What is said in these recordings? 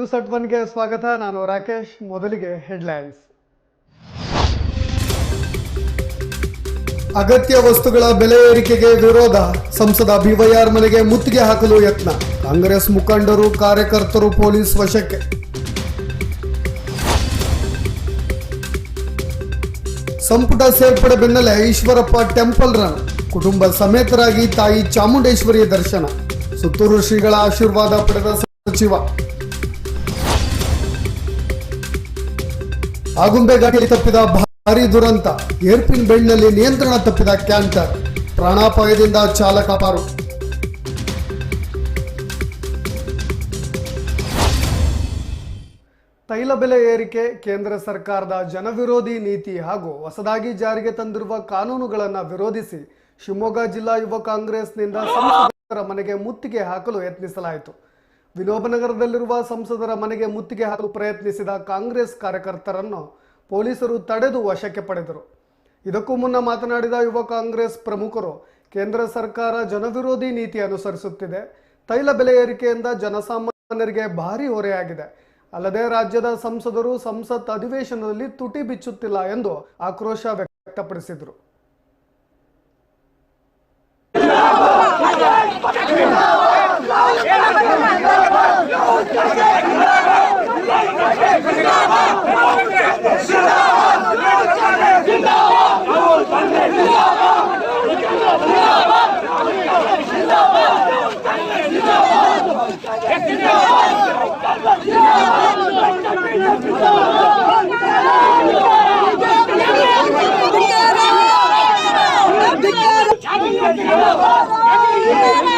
News at ಒನ್ಗೆ ಸ್ವಾಗತ, ನಾನು ರಾಕೇಶ್. ಮೊದಲಿಗೆ ಹೆಡ್ಲೈನ್ಸ್. ಅಗತ್ಯ ವಸ್ತುಗಳ ಬೆಲೆ ಏರಿಕೆಗೆ ವಿರೋಧ. ಸಂಸದ ಬಿವೈಆರ್ ಮನೆಗೆ ಮುತ್ತಿಗೆ ಹಾಕಲು ಯತ್ನ. ಕಾಂಗ್ರೆಸ್ ಮುಖಂಡರು, ಕಾರ್ಯಕರ್ತರು ಪೊಲೀಸ್ ವಶಕ್ಕೆ. ಸಂಪುಟ ಸೇರ್ಪಡೆ ಬೆನ್ನಲ್ಲೇ ಈಶ್ವರಪ್ಪ ಟೆಂಪಲ್ ರನ್. ಕುಟುಂಬ ಸಮೇತರಾಗಿ ತಾಯಿ ಚಾಮುಂಡೇಶ್ವರಿಯ ದರ್ಶನ. ಸುತ್ತೂರು ಶ್ರೀಗಳ ಆಶೀರ್ವಾದ ಪಡೆದ ಸಚಿವ. ಆಗುಂಬೆ ಘಾಟಿಯಲ್ಲಿ ತಪ್ಪಿದ ಭಾರಿ ದುರಂತ. ಏರ್ಪಿನ್ ಬೆಳ್ಳಿನಲ್ಲಿ ನಿಯಂತ್ರಣ ತಪ್ಪಿದ ಕ್ಯಾಂಟರ್. ಪ್ರಾಣಾಪಾಯದಿಂದ ಚಾಲಕ ಪಾರು. ತೈಲ ಬೆಲೆ ಏರಿಕೆ ಕೇಂದ್ರ ಸರ್ಕಾರದ ಜನವಿರೋಧಿ ನೀತಿ ಹಾಗೂ ಹೊಸದಾಗಿ ಜಾರಿಗೆ ತಂದಿರುವ ಕಾನೂನುಗಳನ್ನು ವಿರೋಧಿಸಿ ಶಿವಮೊಗ್ಗ ಜಿಲ್ಲಾ ಯುವ ಕಾಂಗ್ರೆಸ್ನಿಂದ ಸಂಸದರ ಮನೆಗೆ ಮುತ್ತಿಗೆ ಹಾಕಲು ಯತ್ನಿಸಲಾಯಿತು. ವಿನೋಬನಗರದಲ್ಲಿರುವ ಸಂಸದರ ಮನೆಗೆ ಮುತ್ತಿಗೆ ಹಾಕಲು ಪ್ರಯತ್ನಿಸಿದ ಕಾಂಗ್ರೆಸ್ ಕಾರ್ಯಕರ್ತರನ್ನು ಪೊಲೀಸರು ತಡೆದು ವಶಕ್ಕೆ ಪಡೆದರು. ಇದಕ್ಕೂ ಮುನ್ನ ಮಾತನಾಡಿದ ಯುವ ಕಾಂಗ್ರೆಸ್ ಪ್ರಮುಖರು, ಕೇಂದ್ರ ಸರ್ಕಾರ ಜನವಿರೋಧಿ ನೀತಿ ಅನುಸರಿಸುತ್ತಿದೆ. ತೈಲ ಬೆಲೆ ಏರಿಕೆಯಿಂದ ಜನಸಾಮಾನ್ಯರಿಗೆ ಭಾರಿ ಹೊರೆಯಾಗಿದೆ. ಅಲ್ಲದೆ ರಾಜ್ಯದ ಸಂಸದರು ಸಂಸತ್ ಅಧಿವೇಶನದಲ್ಲಿ ತುಟಿ ಬಿಚ್ಚುತ್ತಿಲ್ಲ ಎಂದು ಆಕ್ರೋಶ ವ್ಯಕ್ತಪಡಿಸಿದರು. ¡Viva!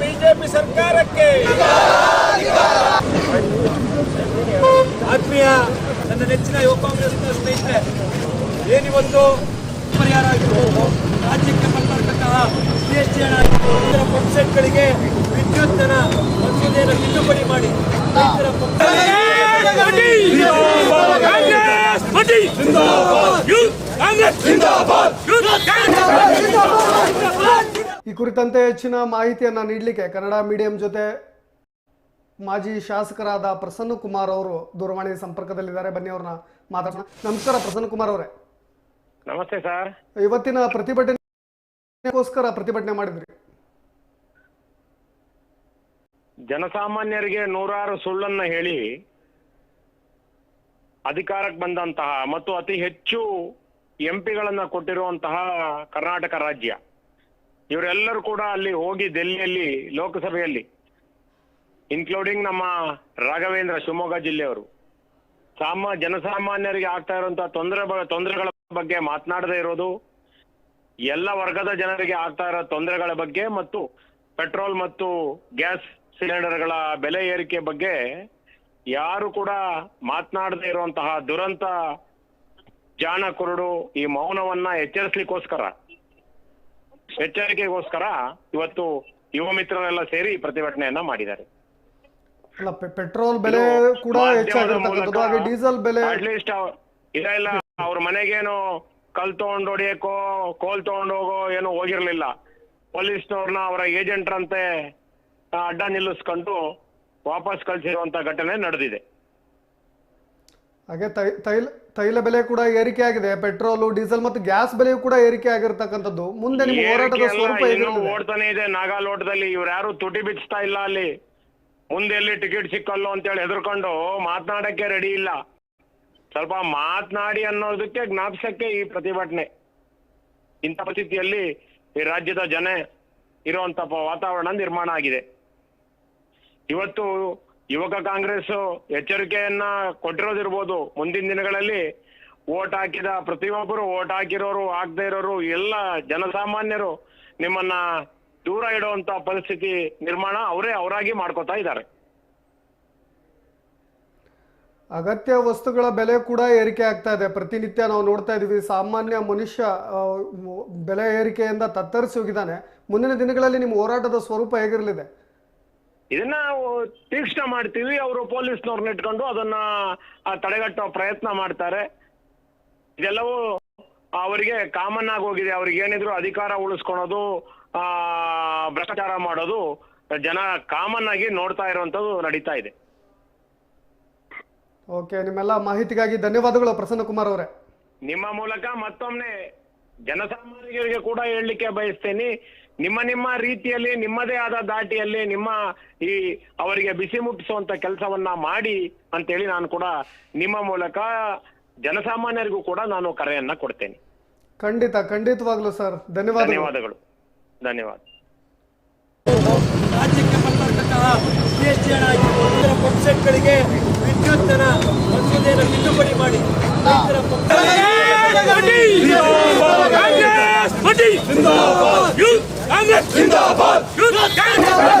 ಬಿಜೆಪಿ ಸರ್ಕಾರಕ್ಕೆ ಆತ್ಮೀಯ ನನ್ನ ನೆಚ್ಚಿನ ಯುವ ಕಾಂಗ್ರೆಸ್ ಸ್ನೇಹಿತರೆ ಏನಿವತ್ತು ಪರಿಹಾರ ಆಗಿರ್ಬೋದು ರಾಜ್ಯಕ್ಕೆ ಬಂದಿರತಕ್ಕಂತಹ ಜಿ ಎಸ್ ಟಿ ಹಣ ರೈತರ ಪಂಪ್ಸೆಟ್ಗಳಿಗೆ ವಿದ್ಯುತ್ತನ ಮಸೂದೆಯನ್ನು ತಿದ್ದುಪಡಿ ಮಾಡಿ ರೈತರ ಕಾಂಗ್ರೆಸ್ ಈ ಕುರಿತಂತೆ ಹೆಚ್ಚಿನ ಮಾಹಿತಿಯನ್ನ ನೀಡಲಿಕ್ಕೆ ಕನ್ನಡ ಮೀಡಿಯಂ ಜೊತೆ ಮಾಜಿ ಶಾಸಕರಾದ ಪ್ರಸನ್ನ ಕುಮಾರ್ ಅವರು ದೂರವಾಣಿ ಸಂಪರ್ಕದಲ್ಲಿದ್ದಾರೆ. ಬನ್ನಿ ಅವ್ರನ್ನ ಮಾತಾಡೋಣ ನಮಸ್ಕಾರ ಪ್ರಸನ್ನ ಕುಮಾರ್ ಅವರೇ. ನಮಸ್ತೆ ಸರ್. ಇವತ್ತಿನ ಪ್ರತಿಭಟನೆಗೋಸ್ಕರ ಪ್ರತಿಭಟನೆ ಮಾಡಿದ್ರಿ. ಜನಸಾಮಾನ್ಯರಿಗೆ ನೂರಾರು ಸುಳ್ಳನ್ನ ಹೇಳಿ ಅಧಿಕಾರಕ್ಕೆ ಬಂದಂತಹ ಮತ್ತು ಅತಿ ಹೆಚ್ಚು ಎಂಪಿಗಳನ್ನ ಕೊಟ್ಟಿರುವಂತಹ ಕರ್ನಾಟಕ ರಾಜ್ಯ. ಇವರೆಲ್ಲರೂ ಕೂಡ ಅಲ್ಲಿ ಹೋಗಿ ದೆಹಲಿಯಲ್ಲಿ ಲೋಕಸಭೆಯಲ್ಲಿ ಇನ್ಕ್ಲೂಡಿಂಗ್ ನಮ್ಮ ರಾಘವೇಂದ್ರ ಶಿವಮೊಗ್ಗ ಜಿಲ್ಲೆಯವರು. ಸಾಮ, ಜನಸಾಮಾನ್ಯರಿಗೆ ಆಗ್ತಾ ಇರುವಂತಹ ತೊಂದರೆ ತೊಂದರೆಗಳ ಬಗ್ಗೆ ಮಾತನಾಡದೇ ಇರೋದು, ಎಲ್ಲ ವರ್ಗದ ಜನರಿಗೆ ಆಗ್ತಾ ಇರೋ ತೊಂದರೆಗಳ ಬಗ್ಗೆ ಮತ್ತು ಪೆಟ್ರೋಲ್ ಮತ್ತು ಗ್ಯಾಸ್ ಸಿಲಿಂಡರ್ಗಳ ಬೆಲೆ ಏರಿಕೆ ಬಗ್ಗೆ ಯಾರು ಕೂಡ ಮಾತನಾಡದೇ ಇರುವಂತಹ ದುರಂತ ಜಾಣ ಕುರುಡು ಈ ಮೌನವನ್ನ ಎಚ್ಚರಿಸ್ಲಿಕ್ಕೋಸ್ಕರ ಎಚ್ಚರಿಕೆಗೋಸ್ಕರ ಇವತ್ತು ಯುವ ಮಿತ್ರರೆಲ್ಲ ಸೇರಿ ಪ್ರತಿಭಟನೆಯನ್ನ ಮಾಡಿದ್ದಾರೆ. ಅಲ್ಲ ಪೆಟ್ರೋಲ್ ಬೆಲೆ ಕೂಡ ಡೀಸೆಲ್ ಬೆಲೆ ಅಟ್ಲೀಸ್ಟ್ ಇಲ್ಲ ಇಲ್ಲ ಅವ್ರ ಮನೆಗೇನು ಕಲ್ ತಗೊಂಡ್ ಹೊಡಿಯಕೋ ಕೋಲ್ ತಗೊಂಡ್ ಹೋಗೋ ಏನು ಹೋಗಿರ್ಲಿಲ್ಲ. ಪೊಲೀಸ್ನವ್ರನ್ನ ಅವರ ಏಜೆಂಟ್ರಂತೆ ಅಡ್ಡ ನಿಲ್ಲಿಸ್ಕೊಂಡು ವಾಪಸ್ ಕಳ್ಸಿರುವಂತ ಘಟನೆ ನಡೆದಿದೆ. ಹಾಗೆ ತೈಲ ತೈಲ ಬೆಲೆ ಕೂಡ ಏರಿಕೆ ಆಗಿದೆ. ಪೆಟ್ರೋಲ್ ಡೀಸೆಲ್ ಮತ್ತು ಗ್ಯಾಸ್ ಬೆಲೆಯೂ ಕೂಡ ಏರಿಕೆ ಆಗಿರ್ತಕ್ಕಂಥದ್ದು. ಮುಂದೆ ನಿಮ್ಮ ಹೋರಾಟದ ಸ್ವರೂಪ ಓಡ್ತಾನೆ ಇದೆ ನಾಗಾಲೋಟದಲ್ಲಿ. ಇವ್ರು ಯಾರು ತುಟಿ ಬಿಚ್ತಾ ಇಲ್ಲ ಅಲ್ಲಿ. ಮುಂದೆ ಎಲ್ಲಿ ಟಿಕೆಟ್ ಸಿಕ್ಕಲ್ಲೋ ಅಂತೇಳಿ ಹೆದರ್ಕೊಂಡು ಮಾತನಾಡಕ್ಕೆ ರೆಡಿ ಇಲ್ಲ. ಸ್ವಲ್ಪ ಮಾತನಾಡಿ ಅನ್ನೋದಕ್ಕೆ ಜ್ಞಾಪಿಸಕ್ಕೆ ಈ ಪ್ರತಿಭಟನೆ. ಇಂಥ ಪರಿಸ್ಥಿತಿಯಲ್ಲಿ ಈ ರಾಜ್ಯದ ಜನ ಇರುವಂತ ವಾತಾವರಣ ನಿರ್ಮಾಣ ಆಗಿದೆ. ಇವತ್ತು ಯುವಕ ಕಾಂಗ್ರೆಸ್ ಎಚ್ಚರಿಕೆಯನ್ನ ಕೊಟ್ಟಿರೋದಿರ್ಬೋದು. ಮುಂದಿನ ದಿನಗಳಲ್ಲಿ ಓಟ್ ಹಾಕಿದ ಪ್ರತಿಯೊಬ್ಬರು ಓಟ್ ಹಾಕಿರೋರು, ಹಾಕದೇ ಇರೋರು, ಎಲ್ಲ ಜನಸಾಮಾನ್ಯರು ನಿಮ್ಮನ್ನ ದೂರ ಇಡುವಂತ ಪರಿಸ್ಥಿತಿ ನಿರ್ಮಾಣ ಅವರೇ ಅವರಾಗಿ ಮಾಡ್ಕೋತಾ ಇದ್ದಾರೆ. ಅಗತ್ಯ ವಸ್ತುಗಳ ಬೆಲೆ ಕೂಡ ಏರಿಕೆ ಆಗ್ತಾ ಇದೆ. ಪ್ರತಿನಿತ್ಯ ನಾವು ನೋಡ್ತಾ ಇದೀವಿ ಸಾಮಾನ್ಯ ಮನುಷ್ಯ ಬೆಲೆ ಏರಿಕೆಯಿಂದ ತತ್ತರಿಸಿ ಹೋಗಿದ್ದಾನೆ. ಮುಂದಿನ ದಿನಗಳಲ್ಲಿ ನಿಮ್ಮ ಹೋರಾಟದ ಸ್ವರೂಪ ಹೇಗಿರಲಿದೆ? ಇದನ್ನ ನಾವು ತೀಕ್ಷ್ಣ ಮಾಡ್ತೀವಿ. ಅವರು ಪೊಲೀಸ್ನವ್ರನ್ನ ಇಟ್ಕೊಂಡು ಅದನ್ನ ತಡೆಗಟ್ಟುವ ತಡೆಗಟ್ಟೋ ಪ್ರಯತ್ನ ಮಾಡ್ತಾರೆ. ಇದೆಲ್ಲವೂ ಅವರಿಗೆ ಕಾಮನ್ ಆಗಿ ಹೋಗಿದೆ. ಅವ್ರಿಗೆ ಏನಿದ್ರು ಅಧಿಕಾರ ಉಳಿಸ್ಕೊಳೋದು ಆ ಭ್ರಷ್ಟಾಚಾರ ಮಾಡೋದು ಜನ ಕಾಮನ್ ಆಗಿ ನೋಡ್ತಾ ಇರುವಂತದ್ದು ನಡೀತಾ ಇದೆ. ಓಕೆ ನಿಮ್ಮೆಲ್ಲ ಮಾಹಿತಿಗಾಗಿ ಧನ್ಯವಾದಗಳು ಪ್ರಸನ್ನ ಕುಮಾರ್ ಅವರೇ. ನಿಮ್ಮ ಮೂಲಕ ಮತ್ತೊಮ್ಮೆ ಜನಸಾಮಾನ್ಯರಿಗೆ ಕೂಡ ಹೇಳಲಿಕ್ಕೆ ಬಯಸ್ತೇನೆ. ನಿಮ್ಮ ನಿಮ್ಮ ರೀತಿಯಲ್ಲಿ ನಿಮ್ಮದೇ ಆದ ದಾಟಿಯಲ್ಲಿ ನಿಮ್ಮ ಈ ಅವರಿಗೆ ಬಿಸಿ ಮುಟ್ಟಿಸುವಂತ ಕೆಲಸವನ್ನ ಮಾಡಿ ಅಂತೇಳಿ ನಾನು ಕೂಡ ನಿಮ್ಮ ಮೂಲಕ ಜನಸಾಮಾನ್ಯರಿಗೂ ಕೂಡ ನಾನು ಕರೆಯನ್ನ ಕೊಡ್ತೇನೆ. ಖಂಡಿತ ಖಂಡಿತವಾಗ್ಲೂ ಸರ್. ಧನ್ಯವಾದ ಧನ್ಯವಾದಗಳು. ಧನ್ಯವಾದ. ರಾಜ್ಯಕ್ಕೆ ಬಂದಿರತಕ್ಕಂತಹ ಜಿ ಎಸ್ ಟಿ ಹಣ ಆಗಿರ್ಬೋದು ರೈತರ ಪಂಪ್ಸೆಟ್ಗಳಿಗೆ ವಿದ್ಯುತ್ ದರ ಮಸೂದೆಯನ್ನು ತಿದ್ದುಪಡಿ ಮಾಡಿ. ರೈತರ ಯೂತ್. ಕಾಂಗ್ರೆಸ್ ಕಾಂಗ್ರೆಸ್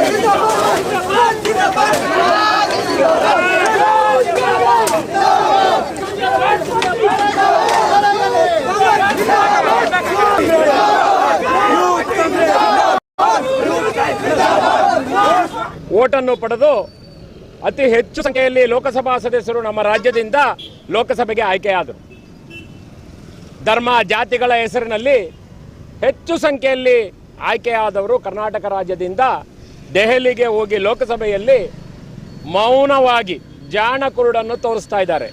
ಓಟನ್ನು ಪಡೆದು ಅತಿ ಹೆಚ್ಚು ಸಂಖ್ಯೆಯಲ್ಲಿ ಲೋಕಸಭಾ ಸದಸ್ಯರು ನಮ್ಮ ರಾಜ್ಯದಿಂದ ಲೋಕಸಭೆಗೆ ಆಯ್ಕೆಯಾದರು. ಧರ್ಮ ಜಾತಿಗಳ ಹೆಸರಿನಲ್ಲಿ ಹೆಚ್ಚು ಸಂಖ್ಯೆಯಲ್ಲಿ ಆಯ್ಕೆಯಾದವರು ಕರ್ನಾಟಕ ರಾಜ್ಯದಿಂದ ದೆಹಲಿಗೆ ಹೋಗಿ ಲೋಕಸಭೆಯಲ್ಲಿ ಮೌನವಾಗಿ ಜಾಣ ಕುರುಡನ್ನು ತೋರಿಸ್ತಾ ಇದ್ದಾರೆ.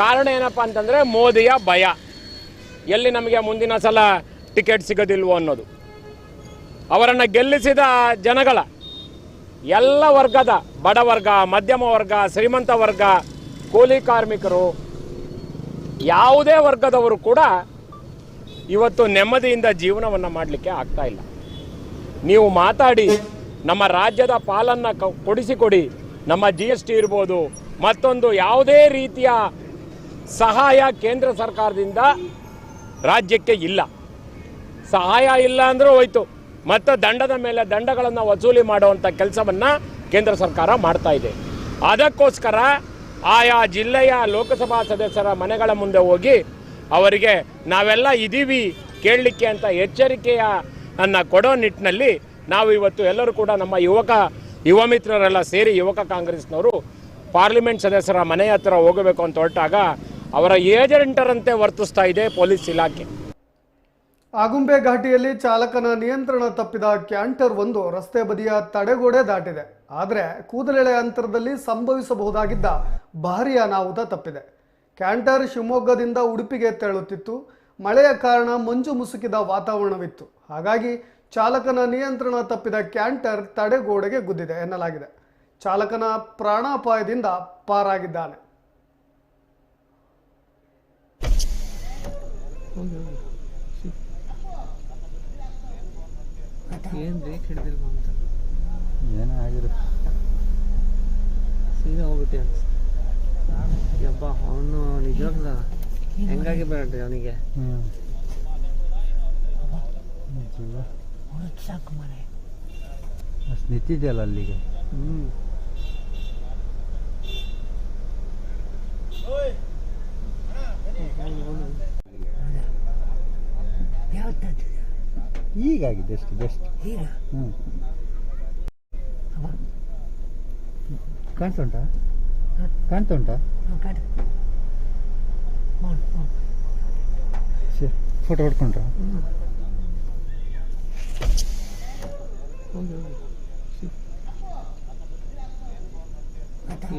ಕಾರಣ ಏನಪ್ಪ ಅಂತಂದರೆ ಮೋದಿಯ ಭಯ. ಎಲ್ಲಿ ನಮಗೆ ಮುಂದಿನ ಸಲ ಟಿಕೆಟ್ ಸಿಗೋದಿಲ್ವೋ ಅನ್ನೋದು. ಅವರನ್ನು ಗೆಲ್ಲಿಸಿದ ಜನಗಳ ಎಲ್ಲ ವರ್ಗದ ಬಡವರ್ಗ ಮಧ್ಯಮ ವರ್ಗ, ಶ್ರೀಮಂತ ವರ್ಗ, ಕೂಲಿ ಕಾರ್ಮಿಕರು ಯಾವುದೇ ವರ್ಗದವರು ಕೂಡ ಇವತ್ತು ನೆಮ್ಮದಿಯಿಂದ ಜೀವನವನ್ನು ಮಾಡಲಿಕ್ಕೆ ಆಗ್ತಾ ಇಲ್ಲ. ನೀವು ಮಾತಾಡಿ, ನಮ್ಮ ರಾಜ್ಯದ ಪಾಲನ್ನು ಕೊಡಿಸಿಕೊಡಿ, ನಮ್ಮ ಜಿ ಎಸ್ ಟಿ ಇರ್ಬೋದು, ಮತ್ತೊಂದು ಯಾವುದೇ ರೀತಿಯ ಸಹಾಯ ಕೇಂದ್ರ ಸರ್ಕಾರದಿಂದ ರಾಜ್ಯಕ್ಕೆ ಇಲ್ಲ. ಸಹಾಯ ಇಲ್ಲ ಅಂದರೂ ಹೋಯ್ತು, ಮತ್ತು ದಂಡದ ಮೇಲೆ ದಂಡಗಳನ್ನು ವಸೂಲಿ ಮಾಡುವಂಥ ಕೆಲಸವನ್ನು ಕೇಂದ್ರ ಸರ್ಕಾರ ಮಾಡ್ತಾ ಇದೆ. ಅದಕ್ಕೋಸ್ಕರ ಆಯಾ ಜಿಲ್ಲೆಯ ಲೋಕಸಭಾ ಸದಸ್ಯರ ಮನೆಗಳ ಮುಂದೆ ಹೋಗಿ ಅವರಿಗೆ ನಾವೆಲ್ಲ ಇದ್ದೀವಿ ಕೇಳಲಿಕ್ಕೆ ಅಂತ ಎಚ್ಚರಿಕೆಯ ಅನ್ನ ಕೊಡೋ ನಿಟ್ಟಿನಲ್ಲಿ ನಾವು ಇವತ್ತು ಎಲ್ಲರೂ ಕೂಡ ನಮ್ಮ ಯುವಕ, ಯುವ ಮಿತ್ರರೆಲ್ಲ ಸೇರಿ ಯುವಕ ಕಾಂಗ್ರೆಸ್ನವರು ಪಾರ್ಲಿಮೆಂಟ್ ಸದಸ್ಯರ ಮನೆ ಹತ್ರ ಹೋಗಬೇಕು ಅಂತ ಹೊರಟಾಗ ಅವರ ಏಜೆಂಟರಂತೆ ವರ್ತಿಸ್ತಾ ಇದೆ ಪೊಲೀಸ್ ಇಲಾಖೆ. ಆಗುಂಬೆ ಘಾಟಿಯಲ್ಲಿ ಚಾಲಕನ ನಿಯಂತ್ರಣ ತಪ್ಪಿದ ಕ್ಯಾಂಟರ್ ಒಂದು ರಸ್ತೆ ಬದಿಯ ತಡೆಗೋಡೆ ದಾಟಿದೆ. ಆದರೆ ಕೂದಲೆಳೆ ಅಂತರದಲ್ಲಿ ಸಂಭವಿಸಬಹುದಾಗಿದ್ದ ಭಾರೀ ಅನಾಹುತ ತಪ್ಪಿದೆ. ಕ್ಯಾಂಟರ್ ಶಿವಮೊಗ್ಗದಿಂದ ಉಡುಪಿಗೆ ತೆರಳುತ್ತಿತ್ತು. ಮಳೆಯ ಕಾರಣ ಮಂಜು ಮುಸುಕಿದ ವಾತಾವರಣವಿತ್ತು. ಹಾಗಾಗಿ ಚಾಲಕನ ನಿಯಂತ್ರಣ ತಪ್ಪಿದ ಕ್ಯಾಂಟರ್ ತಡೆಗೋಡೆಗೆ ಗುದ್ದಿದೆ ಎನ್ನಲಾಗಿದೆ. ಚಾಲಕನ ಪ್ರಾಣಾಪಾಯದಿಂದ ಪಾರಾಗಿದ್ದಾನೆ. ಏನು ಬ್ರೇಕ್ ಹಿಡ್ದಿಲ್ವ ಅಂತ? ಏನೋ ಆಗಿರುತ್ತೆ. ಸೀದಾ ಹೋಗ್ಬಿಟ್ಟೆ ಅನ್ಸ್ ಯಬ್ಬ ಅವನು ನಿಜವಾಗ್ಲ ಹೆಂಗಾಗಿ ಬರ್ರಿ ಅವನಿಗೆ? ಹ್ಞೂ ಜೀವ ಅಷ್ಟು ನಿಂತಿದೆಯಲ್ಲ ಅಲ್ಲಿಗೆ? ಹ್ಞೂ ಈಗಾಗಿದೆ ಎಷ್ಟು ಜಸ್ಟ್ ಹ್ಞೂ ಕಾಣ್ತಾ ಉಂಟಾ? ಕಾಣ್ತಾ ಉಂಟಾ. ಫೋಟೋ ಹೊಡ್ಕೊಂಡ್ರ.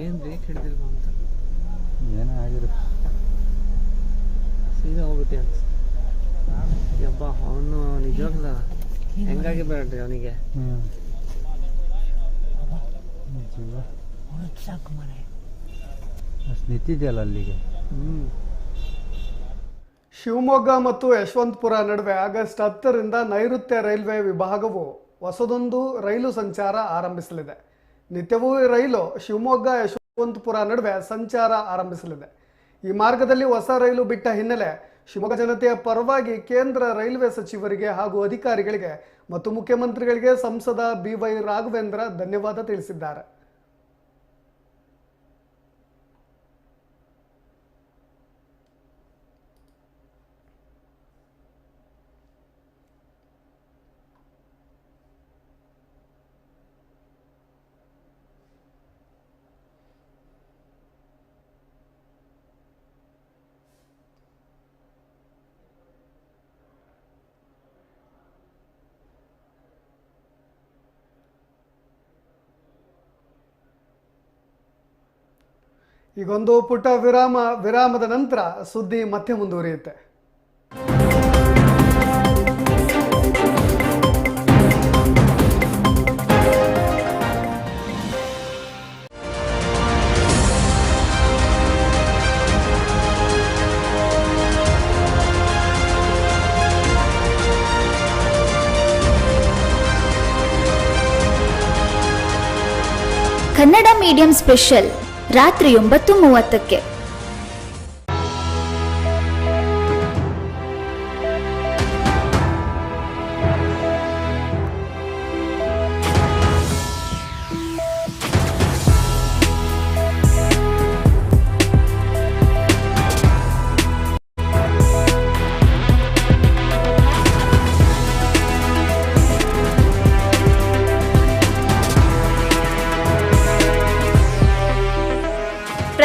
ಏನು ಬ್ರೇಕ್ ಹಿಡ್ದಿಲ್ವ ಅಂತ? ಏನೋ ಆಗಿರುತ್ತೆ ಸೀದಾ ಹೋಗ್ಬಿಟ್ಟೆ ಅನ್ಸ್ ಯಬ್ಬ ಅವನು ನಿಜವಾಗ್ಲ ಹೆಂಗಾಗಿ ಬೇಡ್ರಿ ಅವನಿಗೆ? ಹ್ಞೂ ಮನೆ. ಅಷ್ಟು ನಿಂತಿದೆಯಲ್ಲ ಅಲ್ಲಿಗೆ? ಹ್ಞೂ ಶಿವಮೊಗ್ಗ ಮತ್ತು ಯಶವಂತಪುರ ನಡುವೆ ಆಗಸ್ಟ್ ಹತ್ತರಿಂದ ನೈಋತ್ಯ ರೈಲ್ವೆ ವಿಭಾಗವು ಹೊಸದೊಂದು ರೈಲು ಸಂಚಾರ ಆರಂಭಿಸಲಿದೆ. ನಿತ್ಯವೂ ಈ ರೈಲು ಶಿವಮೊಗ್ಗ, ಯಶವಂತಪುರ ನಡುವೆ ಸಂಚಾರ ಆರಂಭಿಸಲಿದೆ. ಈ ಮಾರ್ಗದಲ್ಲಿ ಹೊಸ ರೈಲು ಬಿಟ್ಟ ಹಿನ್ನೆಲೆ ಶಿವಮೊಗ್ಗ ಜನತೆಯ ಪರವಾಗಿ ಕೇಂದ್ರ ರೈಲ್ವೆ ಸಚಿವರಿಗೆ ಹಾಗೂ ಅಧಿಕಾರಿಗಳಿಗೆ ಮತ್ತು ಮುಖ್ಯಮಂತ್ರಿಗಳಿಗೆ ಸಂಸದ ಬಿ ವೈ ರಾಘವೇಂದ್ರ ಧನ್ಯವಾದ ತಿಳಿಸಿದ್ದಾರೆ. ಈಗೊಂದು ಪುಟ್ಟ ವಿರಾಮ ವಿರಾಮದ ನಂತರ ಸುದ್ದಿ ಮತ್ತೆ ಮುಂದುವರಿಯುತ್ತೆ. ಕನ್ನಡ ಮೀಡಿಯಂ ಸ್ಪೆಷಲ್ ರಾತ್ರಿ ಒಂಬತ್ತು ಮೂವತ್ತಕ್ಕೆ.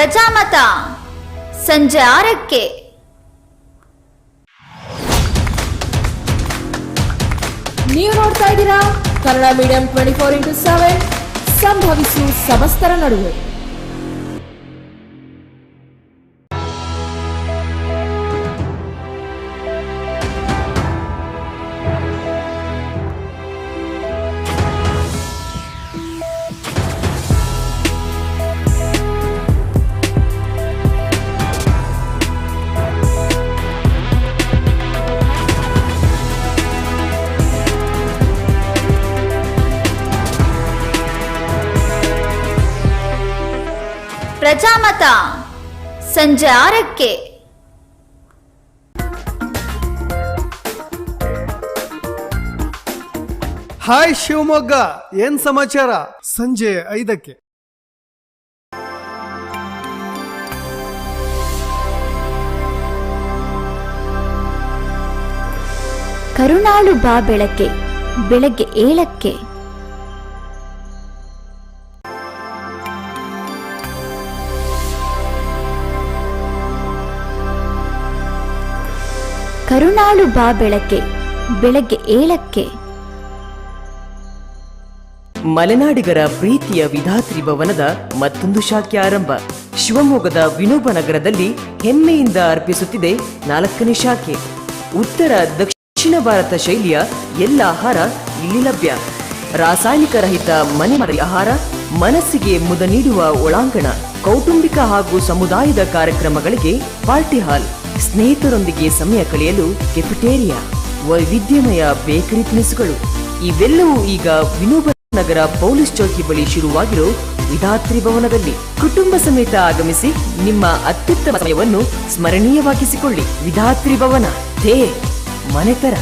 ಪ್ರಜಾಮತ. ಸಂಜೆ ಆರಕ್ಕೆ. ನೀವು ನೋಡ್ತಾ ಇದ್ದೀರಾ Kannada medium twenty four into seven ಸಂಭವಿಸು ಸಮಸ್ತರ ನಡುವೆ. ಪ್ರಜಾಮತ. ಸಂಜೆ ಆರಕ್ಕೆ. ಹಾಯ್ ಶಿವಮೊಗ್ಗ ಏನ್ ಸಮಾಚಾರ? ಸಂಜೆ ಐದಕ್ಕೆ. ಕರುಣಾಳು ಬಾ ಬೆಳಕೆ ಬೆಳಗ್ಗೆ ಏಳಕ್ಕೆ. ಕರುಣಾಳು ಬಾ ಬೆಳಕೆ ಬೆಳಗ್ಗೆ ಏಳಕ್ಕೆ. ಮಲೆನಾಡಿಗರ ಪ್ರೀತಿಯ ವಿಧಾತ್ರಿ ಭವನದ ಮತ್ತೊಂದು ಶಾಖೆ ಆರಂಭ. ಶಿವಮೊಗ್ಗದ ವಿನೋಬ ನಗರದಲ್ಲಿ ಹೆಮ್ಮೆಯಿಂದ ಅರ್ಪಿಸುತ್ತಿದೆ ನಾಲ್ಕನೇ ಶಾಖೆ. ಉತ್ತರ ದಕ್ಷಿಣ ಭಾರತ ಶೈಲಿಯ ಎಲ್ಲ ಆಹಾರ ಇಲ್ಲಿ ಲಭ್ಯ. ರಾಸಾಯನಿಕ ರಹಿತ ಮನೆ ಆಹಾರ, ಮನಸ್ಸಿಗೆ ಮುದ ನೀಡುವ ಒಳಾಂಗಣ, ಕೌಟುಂಬಿಕ ಹಾಗೂ ಸಮುದಾಯದ ಕಾರ್ಯಕ್ರಮಗಳಿಗೆ ಪಾರ್ಟಿ ಹಾಲ್. ಸ್ನೇಹಿತರೊಂದಿಗೆ ಸಮಯ ಕಳೆಯಲು ಕೆಫಿಟೇರಿಯಾ, ವೈವಿಧ್ಯಮಯ ಬೇಕರಿ ತಿನಿಸುಗಳು. ಇವೆಲ್ಲವೂ ಈಗ ವಿನೋಬ ನಗರ ಪೊಲೀಸ್ ಚೌಕಿ ಬಳಿ ಶುರುವಾಗಿರೋ ವಿಧಾತ್ರಿ ಭವನದಲ್ಲಿ. ಕುಟುಂಬ ಸಮೇತ ಆಗಮಿಸಿ ನಿಮ್ಮ ಅತ್ಯುತ್ತಮ ಸಮಯವನ್ನು ಸ್ಮರಣೀಯವಾಗಿಸಿಕೊಳ್ಳಿ ವಿಧಾತ್ರಿ ಭವನ. ಮನೆತರ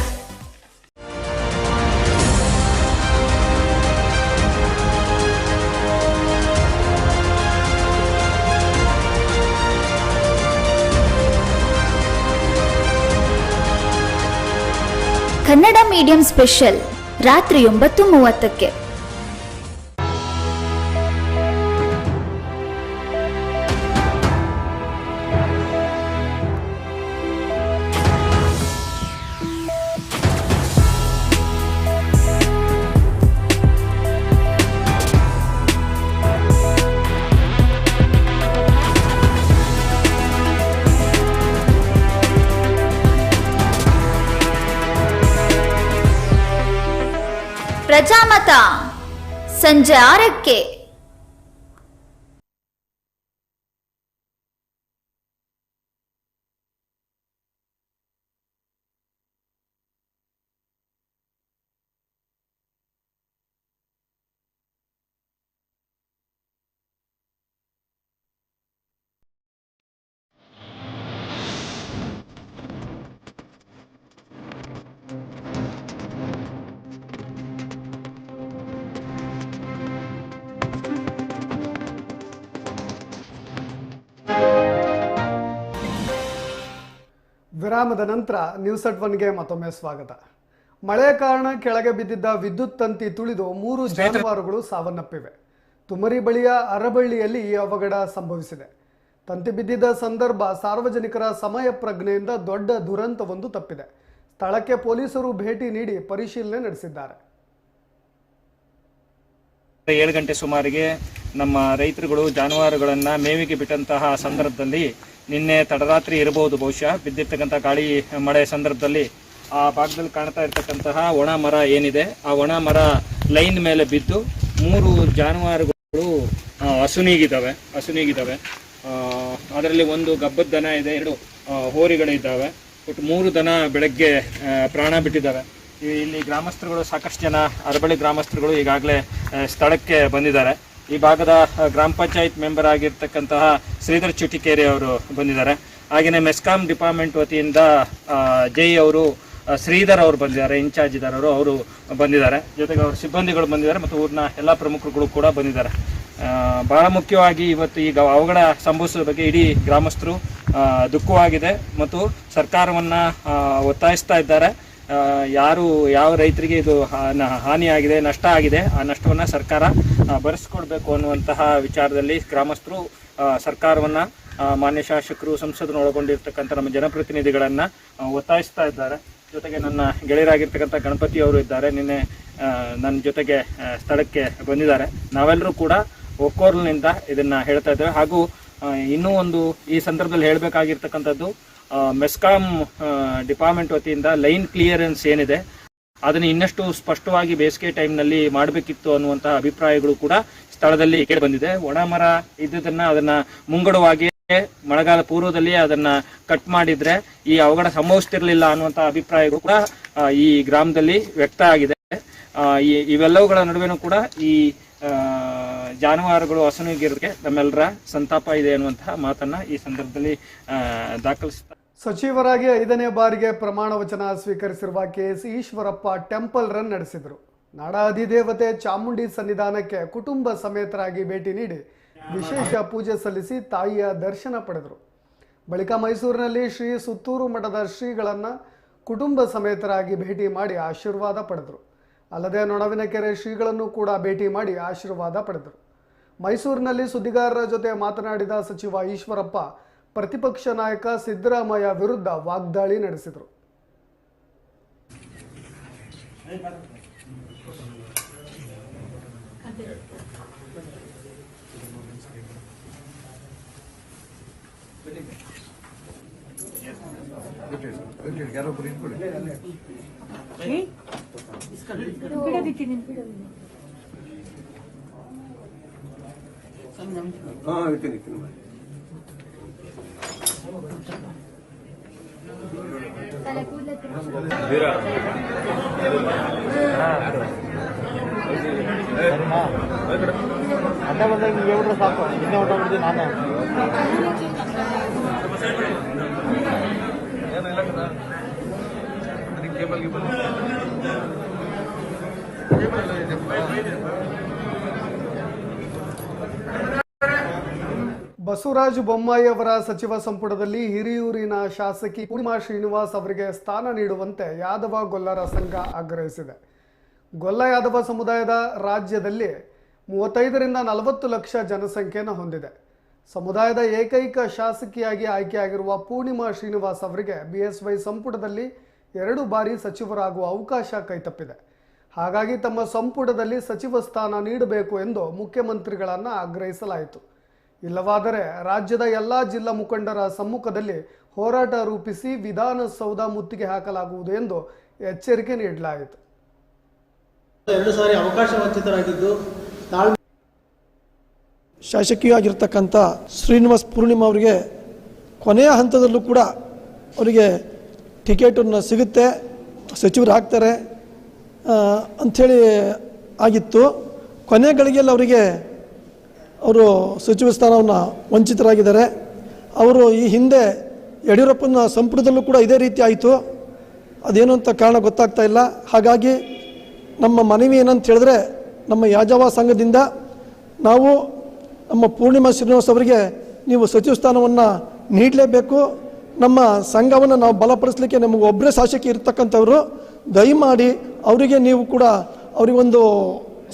ಕನ್ನಡ ಮೀಡಿಯಂ ಸ್ಪೆಷಲ್ ರಾತ್ರಿ ಒಂಬತ್ತು ಮೂವತ್ತಕ್ಕೆ. ಸಂಜೆ ವಿರಾಮದ ನಂತರ ನ್ಯೂಸ್ ಅಟ್ ಒನ್ಗೆ ಮತ್ತೊಮ್ಮೆ ಸ್ವಾಗತ. ಮಳೆ ಕಾರಣ ಕೆಳಗೆ ಬಿದ್ದಿದ್ದ ವಿದ್ಯುತ್ ತಂತಿ ತುಳಿದು ಮೂರು ಜಾನುವಾರುಗಳು ಸಾವನ್ನಪ್ಪಿವೆ. ತುಮರಿ ಬಳಿಯ ಅರಬಳ್ಳಿಯಲ್ಲಿ ಈ ಅವಘಡ ಸಂಭವಿಸಿದೆ. ತಂತಿ ಬಿದ್ದಿದ್ದ ಸಂದರ್ಭ ಸಾರ್ವಜನಿಕರ ಸಮಯ ಪ್ರಜ್ಞೆಯಿಂದ ದೊಡ್ಡ ದುರಂತವೊಂದು ತಪ್ಪಿದೆ. ಸ್ಥಳಕ್ಕೆ ಪೊಲೀಸರು ಭೇಟಿ ನೀಡಿ ಪರಿಶೀಲನೆ ನಡೆಸಿದ್ದಾರೆ. ಏಳು ಗಂಟೆ ಸುಮಾರಿಗೆ ನಮ್ಮ ರೈತರುಗಳು ಜಾನುವಾರುಗಳನ್ನು ಮೇವಿಗೆ ಬಿಟ್ಟಂತಹ ಸಂದರ್ಭದಲ್ಲಿ ನಿನ್ನೆ ತಡರಾತ್ರಿ ಇರಬಹುದು. ಬಹುಶಃ ಬಿದ್ದಿರ್ತಕ್ಕಂಥ ಗಾಳಿ ಮಳೆ ಸಂದರ್ಭದಲ್ಲಿ ಆ ಭಾಗದಲ್ಲಿ ಕಾಣ್ತಾ ಇರ್ತಕ್ಕಂತಹ ಒಣ ಮರ ಏನಿದೆ, ಆ ಒಣ ಮರ ಲೈನ್ ಮೇಲೆ ಬಿದ್ದು ಮೂರು ಜಾನುವಾರುಗಳು ಹಸುನೀಗಿದ್ದಾವೆ ಹಸುನೀಗಿದ್ದಾವೆ. ಅದರಲ್ಲಿ ಒಂದು ಗಬ್ಬದ ದನ ಇದೆ, ಎರಡು ಹೋರಿಗಳು ಹೋರಿಗಳಿದ್ದಾವೆ. ಒಟ್ಟು ಮೂರು ದನ ಬೆಳಗ್ಗೆ ಪ್ರಾಣ ಬಿಟ್ಟಿದ್ದಾವೆ. ಇಲ್ಲಿ ಗ್ರಾಮಸ್ಥರುಗಳು ಸಾಕಷ್ಟು ಜನ, ಅರಬಳ್ಳಿ ಗ್ರಾಮಸ್ಥರುಗಳು ಈಗಾಗಲೇ ಸ್ಥಳಕ್ಕೆ ಬಂದಿದ್ದಾರೆ. ಈ ಭಾಗದ ಗ್ರಾಮ ಪಂಚಾಯತ್ ಮೆಂಬರ್ ಆಗಿರ್ತಕ್ಕಂತಹ ಶ್ರೀಧರ್ ಚುಟಿಕೇರಿ ಅವರು ಬಂದಿದ್ದಾರೆ. ಹಾಗೆಯೇ ಮೆಸ್ಕಾಂ ಡಿಪಾರ್ಟ್ಮೆಂಟ್ ವತಿಯಿಂದ ಜೈ ಅವರು ಶ್ರೀಧರ್ ಅವರು ಬಂದಿದ್ದಾರೆ, ಇನ್ಚಾರ್ಜ್ ಇದ್ದಾರೆ ಅವರು ಅವರು ಬಂದಿದ್ದಾರೆ. ಜೊತೆಗೆ ಅವ್ರ ಸಿಬ್ಬಂದಿಗಳು ಬಂದಿದ್ದಾರೆ ಮತ್ತು ಊರಿನ ಎಲ್ಲ ಪ್ರಮುಖರುಗಳು ಕೂಡ ಬಂದಿದ್ದಾರೆ. ಬಹಳ ಮುಖ್ಯವಾಗಿ ಇವತ್ತು ಈಗ ಅವುಗಳ ಸಂಭವಿಸಿದ ಬಗ್ಗೆ ಇಡೀ ಗ್ರಾಮಸ್ಥರು ದುಃಖವಾಗಿದೆ ಮತ್ತು ಸರ್ಕಾರವನ್ನು ಒತ್ತಾಯಿಸ್ತಾ ಇದ್ದಾರೆ. ಯಾರು ಯಾವ ರೈತರಿಗೆ ಇದು ಹಾನ- ಹಾನಿಯಾಗಿದೆ, ನಷ್ಟ ಆಗಿದೆ, ಆ ನಷ್ಟವನ್ನ ಸರ್ಕಾರ ಭರಿಸ್ಕೊಡ್ಬೇಕು ಅನ್ನುವಂತಹ ವಿಚಾರದಲ್ಲಿ ಗ್ರಾಮಸ್ಥರು ಸರ್ಕಾರವನ್ನು ಮಾನ್ಯ ಶಾಸಕರು ಸಂಸದನ್ನು ಒಳಗೊಂಡಿರ್ತಕ್ಕಂಥ ನಮ್ಮ ಜನಪ್ರತಿನಿಧಿಗಳನ್ನ ಒತ್ತಾಯಿಸ್ತಾ ಇದ್ದಾರೆ. ಜೊತೆಗೆ ನನ್ನ ಗೆಳೆಯರಾಗಿರ್ತಕ್ಕಂಥ ಗಣಪತಿ ಅವರು ಇದ್ದಾರೆ. ನಿನ್ನೆ ನನ್ನ ಜೊತೆಗೆ ಸ್ಥಳಕ್ಕೆ ಬಂದಿದ್ದಾರೆ. ನಾವೆಲ್ಲರೂ ಕೂಡ ಒಕ್ಕೋರ್ನಿಂದ ಇದನ್ನ ಹೇಳ್ತಾ ಇದ್ದೇವೆ. ಹಾಗೂ ಇನ್ನೂ ಒಂದು ಈ ಸಂದರ್ಭದಲ್ಲಿ ಹೇಳಬೇಕಾಗಿರ್ತಕ್ಕಂಥದ್ದು ಮೆಸ್ಕಾಂ ಡಿಪಾರ್ಟ್ಮೆಂಟ್ ವತಿಯಿಂದ ಲೈನ್ ಕ್ಲಿಯರೆನ್ಸ್ ಏನಿದೆ ಅದನ್ನು ಇನ್ನಷ್ಟು ಸ್ಪಷ್ಟವಾಗಿ ಬೇಸಿಗೆ ಟೈಮ್ನಲ್ಲಿ ಮಾಡಬೇಕಿತ್ತು ಅನ್ನುವಂತಹ ಅಭಿಪ್ರಾಯಗಳು ಕೂಡ ಸ್ಥಳದಲ್ಲಿ ಕೇಳಿ ಬಂದಿದೆ. ಒಣ ಮರ ಇದ್ದುದನ್ನ ಅದನ್ನ ಮುಂಗಡವಾಗಿ ಮಳೆಗಾಲ ಪೂರ್ವದಲ್ಲಿ ಅದನ್ನ ಕಟ್ ಮಾಡಿದ್ರೆ ಈ ಅವಘಡ ಸಂಭವಿಸ್ತಿರ್ಲಿಲ್ಲ ಅನ್ನುವಂತಹ ಅಭಿಪ್ರಾಯಗಳು ಕೂಡ ಈ ಗ್ರಾಮದಲ್ಲಿ ವ್ಯಕ್ತ ಆಗಿದೆ. ಇವೆಲ್ಲವುಗಳ ನಡುವೆನೂ ಕೂಡ ಈ ಜಾನುವಾರುಗಳು ಹಸನಿಗಿರೋದಕ್ಕೆ ನಮ್ಮೆಲ್ಲರ ಸಂತಾಪ ಇದೆ ಅನ್ನುವಂತಹ ಮಾತನ್ನ ಈ ಸಂದರ್ಭದಲ್ಲಿ ಆ, ದಾಖಲಿಸ್ತಾ ಸಚಿವರಾಗಿ ಐದನೇ ಬಾರಿಗೆ ಪ್ರಮಾಣ ವಚನ ಸ್ವೀಕರಿಸಿರುವ K S Eshwarappa temple run ನಡೆಸಿದರು. ನಾಡ ಚಾಮುಂಡಿ ಸನ್ನಿಧಾನಕ್ಕೆ ಕುಟುಂಬ ಸಮೇತರಾಗಿ ಭೇಟಿ ನೀಡಿ ವಿಶೇಷ ಪೂಜೆ ಸಲ್ಲಿಸಿ ತಾಯಿಯ ದರ್ಶನ ಪಡೆದರು. ಬಳಿಕ ಮೈಸೂರಿನಲ್ಲಿ ಶ್ರೀ ಸುತ್ತೂರು ಮಠದ ಶ್ರೀಗಳನ್ನು ಕುಟುಂಬ ಸಮೇತರಾಗಿ ಭೇಟಿ ಮಾಡಿ ಆಶೀರ್ವಾದ ಪಡೆದರು. ಅಲ್ಲದೆ ನೊಣವಿನಕೆರೆ ಶ್ರೀಗಳನ್ನು ಕೂಡ ಭೇಟಿ ಮಾಡಿ ಆಶೀರ್ವಾದ ಪಡೆದರು. ಮೈಸೂರಿನಲ್ಲಿ ಸುದ್ದಿಗಾರರ ಜೊತೆ ಮಾತನಾಡಿದ ಸಚಿವ ಈಶ್ವರಪ್ಪ ಪ್ರತಿಪಕ್ಷ ನಾಯಕ ಸಿದ್ದರಾಮಯ್ಯ ವಿರುದ್ಧ ವಾಗ್ದಾಳಿ ನಡೆಸಿದರು. ಅಡ್ಡ ಬಂದಾಗ ಹಿಂಗೆ ಹೇಳ್ಬಿಟ್ರೆ ಸಾಕು ಹಿಂದೆ ಹೊಟ್ಟೋಗ್ಬಿಡ್ತೀನಿ ನಾನು ಬಸವರಾಜ ಬೊಮ್ಮಾಯಿ ಅವರ ಸಚಿವ ಸಂಪುಟದಲ್ಲಿ ಹಿರಿಯೂರಿನ ಶಾಸಕಿ ಪೂರ್ಣಿಮಾ ಶ್ರೀನಿವಾಸ್ ಅವರಿಗೆ ಸ್ಥಾನ ನೀಡುವಂತೆ ಯಾದವ ಗೊಲ್ಲರ ಸಂಘ ಆಗ್ರಹಿಸಿದೆ. ಗೊಲ್ಲ ಯಾದವ ಸಮುದಾಯದ ರಾಜ್ಯದಲ್ಲಿ ಮೂವತ್ತೈದರಿಂದ ನಲವತ್ತು ಲಕ್ಷ ಜನಸಂಖ್ಯೆಯನ್ನು ಹೊಂದಿದೆ. ಸಮುದಾಯದ ಏಕೈಕ ಶಾಸಕಿಯಾಗಿ ಆಯ್ಕೆಯಾಗಿರುವ ಪೂರ್ಣಿಮಾ ಶ್ರೀನಿವಾಸ್ ಅವರಿಗೆ ಬಿ ಎಸ್ ವೈ ಸಂಪುಟದಲ್ಲಿ ಎರಡು ಬಾರಿ ಸಚಿವರಾಗುವ ಅವಕಾಶ ಕೈತಪ್ಪಿದೆ. ಹಾಗಾಗಿ ತಮ್ಮ ಸಂಪುಟದಲ್ಲಿ ಸಚಿವ ಸ್ಥಾನ ನೀಡಬೇಕು ಎಂದು ಮುಖ್ಯಮಂತ್ರಿಗಳನ್ನು ಆಗ್ರಹಿಸಲಾಯಿತು. ಇಲ್ಲವಾದರೆ ರಾಜ್ಯದ ಎಲ್ಲ ಜಿಲ್ಲಾ ಮುಖಂಡರ ಸಮ್ಮುಖದಲ್ಲಿ ಹೋರಾಟ ರೂಪಿಸಿ ವಿಧಾನಸೌಧ ಮುತ್ತಿಗೆ ಹಾಕಲಾಗುವುದು ಎಂದು ಎಚ್ಚರಿಕೆ ನೀಡಲಾಯಿತು. ಎರಡು ಸಾರಿ ಅವಕಾಶ ವಂಚಿತರಾಗಿದ್ದು ತಾಳ್ಮೆ ಶಾಸಕಿಯಾಗಿರ್ತಕ್ಕಂಥ ಶ್ರೀನಿವಾಸ್ ಪೂರ್ಣಿಮ ಅವರಿಗೆ ಕೊನೆಯ ಹಂತದಲ್ಲೂ ಕೂಡ ಅವರಿಗೆ ಟಿಕೆಟನ್ನು ಸಿಗುತ್ತೆ ಸಚಿವರು ಹಾಕ್ತಾರೆ ಅಂಥೇಳಿ ಆಗಿತ್ತು. ಕೊನೆ ಗಳಿಗೆಯಲ್ಲಿ ಅವರಿಗೆ ಅವರು ಸಚಿವ ಸ್ಥಾನವನ್ನು ವಂಚಿತರಾಗಿದ್ದಾರೆ. ಅವರು ಈ ಹಿಂದೆ ಯಡಿಯೂರಪ್ಪನ ಸಂಪುಟದಲ್ಲೂ ಕೂಡ ಇದೇ ರೀತಿ ಆಯಿತು. ಅದೇನು ಅಂತ ಕಾರಣ ಗೊತ್ತಾಗ್ತಾ ಇಲ್ಲ. ಹಾಗಾಗಿ ನಮ್ಮ ಮನವಿ ಏನಂತ ಹೇಳಿದ್ರೆ ನಮ್ಮ ಯಾಜವ ಸಂಘದಿಂದ ನಾವು ನಮ್ಮ ಪೂರ್ಣಿಮಾ ಶ್ರೀನಿವಾಸ್ ಅವರಿಗೆ ನೀವು ಸಚಿವ ಸ್ಥಾನವನ್ನು ನೀಡಲೇಬೇಕು. ನಮ್ಮ ಸಂಘವನ್ನು ನಾವು ಬಲಪಡಿಸಲಿಕ್ಕೆ ನಮಗೆ ಒಬ್ಬರೇ ಶಾಸಕಿ ಇರ್ತಕ್ಕಂಥವರು. ದಯಮಾಡಿ ಅವರಿಗೆ ನೀವು ಕೂಡ ಅವರಿಗೊಂದು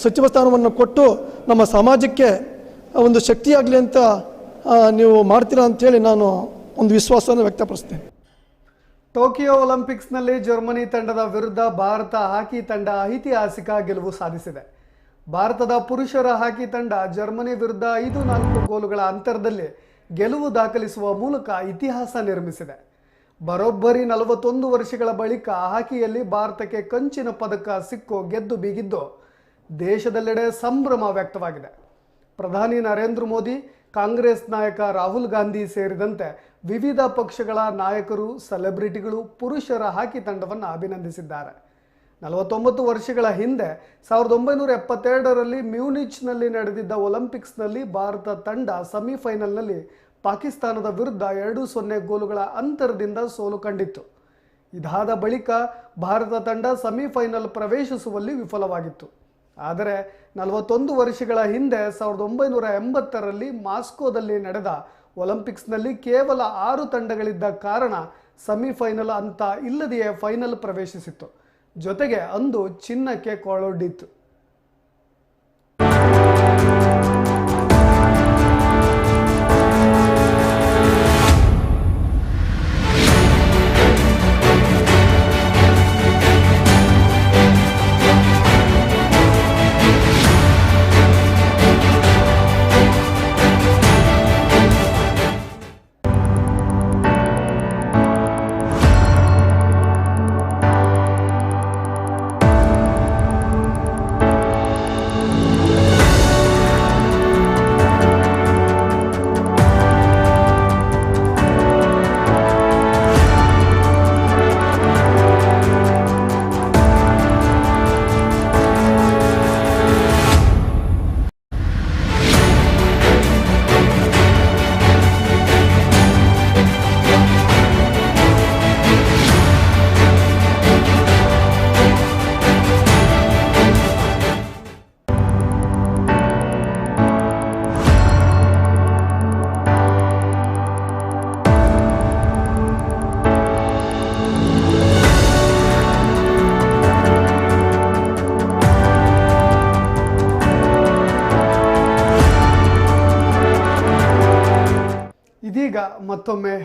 ಸಚಿವ ಸ್ಥಾನವನ್ನು ಕೊಟ್ಟು ನಮ್ಮ ಸಮಾಜಕ್ಕೆ ಒಂದು ಶಕ್ತಿಯಾಗಲಿ ಅಂತ ನೀವು ಮಾಡ್ತೀರಾ ಅಂತೇಳಿ ನಾನು ಒಂದು ವಿಶ್ವಾಸವನ್ನು ವ್ಯಕ್ತಪಡಿಸ್ತೇನೆ. ಟೋಕಿಯೋ ಒಲಿಂಪಿಕ್ಸ್ನಲ್ಲಿ ಜರ್ಮನಿ ತಂಡದ ವಿರುದ್ಧ ಭಾರತ ಹಾಕಿ ತಂಡ ಐತಿಹಾಸಿಕ ಗೆಲುವು ಸಾಧಿಸಿದೆ. ಭಾರತದ ಪುರುಷರ ಹಾಕಿ ತಂಡ ಜರ್ಮನಿ ವಿರುದ್ಧ ಐದು ನಾಲ್ಕು ಗೋಲುಗಳ ಅಂತರದಲ್ಲಿ ಗೆಲುವು ದಾಖಲಿಸುವ ಮೂಲಕ ಇತಿಹಾಸ ನಿರ್ಮಿಸಿದೆ. ಬರೋಬ್ಬರಿ ನಲವತ್ತೊಂದು ವರ್ಷಗಳ ಬಳಿಕ ಹಾಕಿಯಲ್ಲಿ ಭಾರತಕ್ಕೆ ಕಂಚಿನ ಪದಕ ಸಿಕ್ಕು ಗೆದ್ದು ಬೀಗಿದ್ದು ದೇಶದೆಲ್ಲೆಡೆ ಸಂಭ್ರಮ ವ್ಯಕ್ತವಾಗಿದೆ. ಪ್ರಧಾನಿ ನರೇಂದ್ರ ಮೋದಿ, ಕಾಂಗ್ರೆಸ್ ನಾಯಕ ರಾಹುಲ್ ಗಾಂಧಿ ಸೇರಿದಂತೆ ವಿವಿಧ ಪಕ್ಷಗಳ ನಾಯಕರು, ಸೆಲೆಬ್ರಿಟಿಗಳು ಪುರುಷರ ಹಾಕಿ ತಂಡವನ್ನು ಅಭಿನಂದಿಸಿದ್ದಾರೆ. ನಲವತ್ತೊಂಬತ್ತು ವರ್ಷಗಳ ಹಿಂದೆ ಸಾವಿರದ ಒಂಬೈನೂರ ಎಪ್ಪತ್ತೆರಡರಲ್ಲಿ ಮ್ಯೂನಿಚ್ನಲ್ಲಿ ನಡೆದಿದ್ದ ಒಲಿಂಪಿಕ್ಸ್ನಲ್ಲಿ ಭಾರತ ತಂಡ ಸೆಮಿಫೈನಲ್ನಲ್ಲಿ ಪಾಕಿಸ್ತಾನದ ವಿರುದ್ಧ ಎರಡು ಸೊನ್ನೆ ಗೋಲುಗಳ ಅಂತರದಿಂದ ಸೋಲು ಕಂಡಿತ್ತು. ಇದಾದ ಬಳಿಕ ಭಾರತ ತಂಡ ಸೆಮಿಫೈನಲ್ ಪ್ರವೇಶಿಸುವಲ್ಲಿ ವಿಫಲವಾಗಿತ್ತು. ಆದರೆ ನಲವತ್ತೊಂದು ವರ್ಷಗಳ ಹಿಂದೆ ಸಾವಿರದ ಒಂಬೈನೂರ ಎಂಬತ್ತರಲ್ಲಿ ಮಾಸ್ಕೋದಲ್ಲಿ ನಡೆದ ಒಲಿಂಪಿಕ್ಸ್ನಲ್ಲಿ ಕೇವಲ ಆರು ತಂಡಗಳಿದ್ದ ಕಾರಣ ಸೆಮಿಫೈನಲ್ ಅಂತ ಇಲ್ಲದೆಯೇ ಫೈನಲ್ ಪ್ರವೇಶಿಸಿತ್ತು. ಜೊತೆಗೆ ಅಂದು ಚಿನ್ನಕ್ಕೆ ಕೊಳೊಡ್ಡಿತ್ತು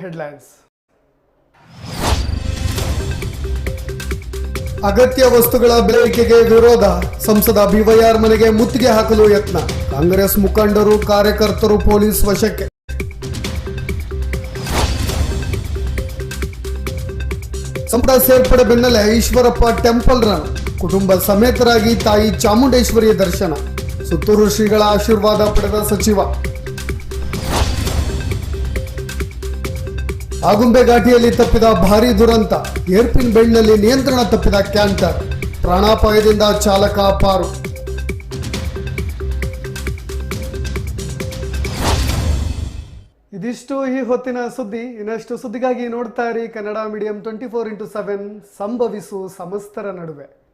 ಹೆಡ್ಲೈನ್ಸ್ ಅಗತ್ಯ ವಸ್ತುಗಳ ಬೇಡಿಕೆಗೆ ವಿರೋಧ. ಸಂಸದ ಬಿವೈಆರ್ ಮನೆಗೆ ಮುತ್ತಿಗೆ ಹಾಕಲು ಯತ್ನ. ಕಾಂಗ್ರೆಸ್ ಮುಖಂಡರು, ಕಾರ್ಯಕರ್ತರು ಪೊಲೀಸ್ ವಶಕ್ಕೆ. ಸಂಪುಟ ಸೇರ್ಪಡೆ ಬೆನ್ನಲ್ಲೇ ಈಶ್ವರಪ್ಪ ಟೆಂಪಲ್ ರನ್. ಕುಟುಂಬ ಸಮೇತರಾಗಿ ತಾಯಿ ಚಾಮುಂಡೇಶ್ವರಿಯ ದರ್ಶನ. ಸುತ್ತೂರು ಶ್ರೀಗಳ ಆಶೀರ್ವಾದ ಪಡೆದ ಸಚಿವ. ಆಗುಂಬೆ ಘಾಟಿಯಲ್ಲಿ ತಪ್ಪಿದ ಭಾರೀ ದುರಂತ. ಏರ್ಪಿನ್ ಬೆಳ್ಳಿನಲ್ಲಿ ನಿಯಂತ್ರಣ ತಪ್ಪಿದ ಕ್ಯಾಂಟರ್. ಪ್ರಾಣಾಪಾಯದಿಂದ ಚಾಲಕ ಪಾರು ಇದಿಷ್ಟು ಈ ಹೊತ್ತಿನ ಸುದ್ದಿ. ಇನ್ನಷ್ಟು ಸುದ್ದಿಗಾಗಿ ನೋಡ್ತಾ ಇರಿ Kannada medium twenty four into seven. ಸಂಭವಿಸು ಸಮಸ್ತರ ನಡುವೆ.